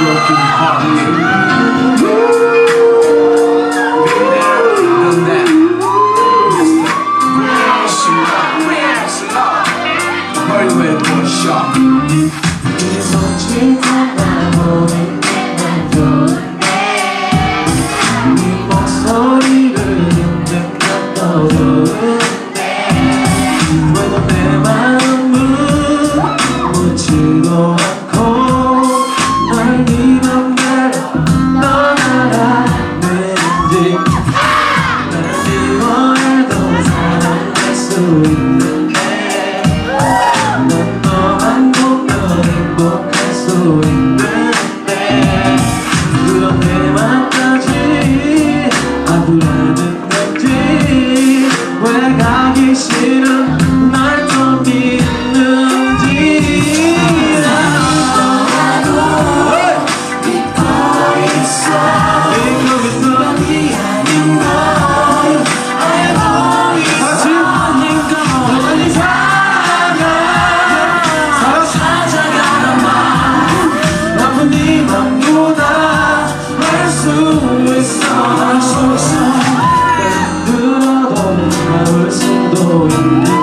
broken heart. 수 있어. 수 있어 흔들어도 나올 수도 있네